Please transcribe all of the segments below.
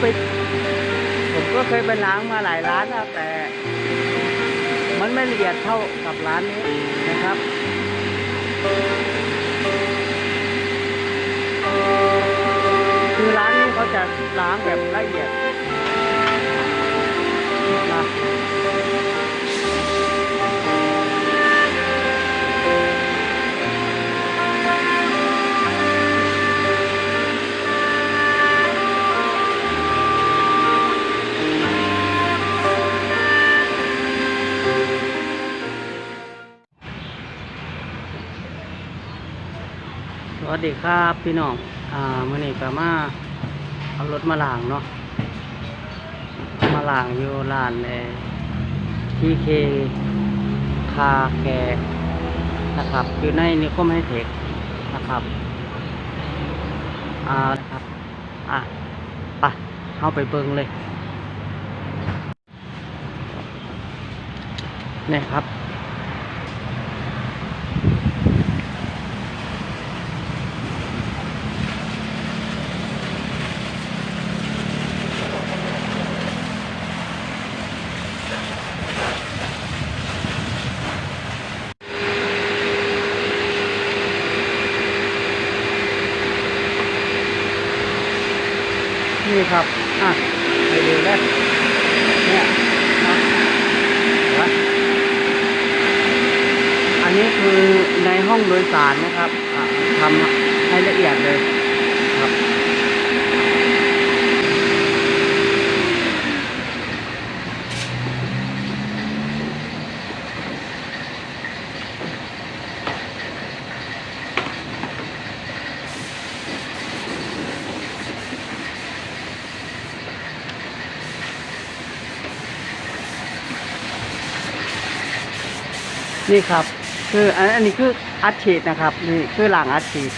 ไป ผมก็เคยไปล้างมาหลายร้านนะแต่ มันไม่ละเอียดเท่ากับร้านนี้นะครับคือร้านนี้เขาจะล้างแบบละเอียด สวัสดีครับพี่น้อง อ่ามื่อนี้ก็มาเอารถมาล้างเนาะ มาล้างอยู่ร้านในทีเคคาแคร์นะครับ อยู่ในนิคมไฮเทคนะครับ อ่านะครับ อะไปเข้าไปเบิ่งเลย นี่ครับ นี่ครับ อะไปดูได้เนี่ยนะอันนี้คือในห้องโดยสารนะครับทำให้ละเอียดเลย นี่ครับ คืออันอันนี้คืออัดฉีดนะครับ นี่คือหลังอัดฉีด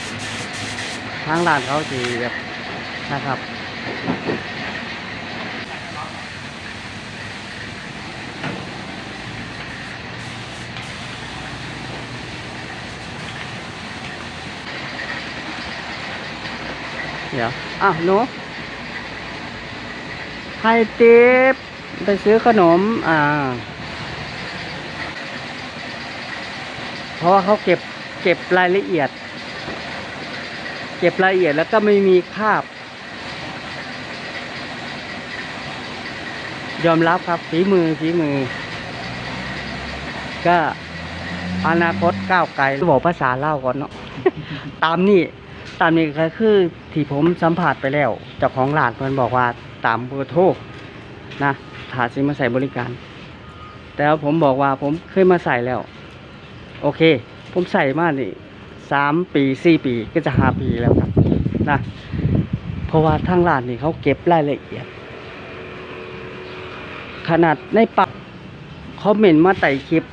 ทางร้านเขาสีแบบนะครับเดี๋ยวอะหนูให้ติ๊บไปซื้อขนม อ่า เพราะว่าเขาเก็บเก็บรายละเอียด เก็บรายละเอียดแล้วก็ไม่มีคาบ ยอมรับครับฝีมือฝีมือ ก็อนาคตก้าวไกลบอกภาษาเล่าก่อนเนาะ ตามนี่ตามนี้ก็คือที่ผมสัมผัสไปแล้วเจ้าของร้านเพิ่นบอกว่าตามเบอร์โทรนะถาซิมาใส่บริการ แต่ผมบอกว่าผมเคยมาใส่แล้ว โอเค ผมใส่มานี่สามปีสี่ปีก็จะห้าปีแล้วครับนะเพราะว่าทางร้านนี่เขาเก็บรายละเอียด ขนาดในปักคอมเมนต์มาไต่คลิป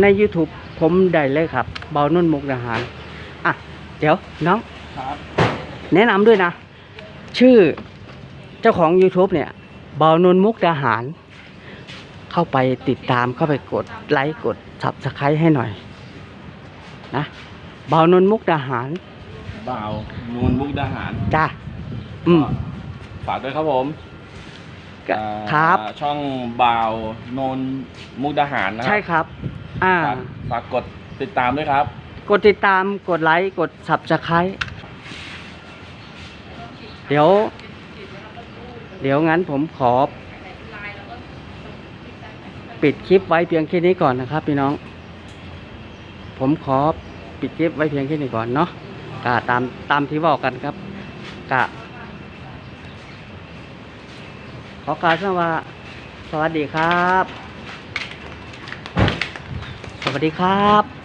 ใน YouTube ผมได้เลยครับ เบานุ่นมุกดาหาร อะ เดี๋ยวน้องครับแนะนำด้วยนะ ชื่อเจ้าของ YouTube เนี่ย เบานุ่นมุกดาหาร เข้าไปติดตามเข้าไปกดไลค์กด Subscribe ให้หน่อย นะเบานุ่นมุกดาหารบ่าวนูนมุกดาหารจ้าอืมฝากด้วยครับผมก็อ่าครับ ช่องบ่าวโนนมุกดาหารนะครัใช่ครับ อ่าฝากฝากกดติดตามด้วยครับ กดติดตามกดไลค์กด Subscribe เดี๋ยว เดี๋ยวงั้นผมขอ ปิดคลิปไว้เพียงแค่นี้ก่อนนะครับพี่น้อง ผมขอปิดคลิปไว้เพียงแค่นี้ก่อนเนาะกะตามตามที่บอกกันครับกะขอกล่าวว่า สวัสดีครับ สวัสดีครับ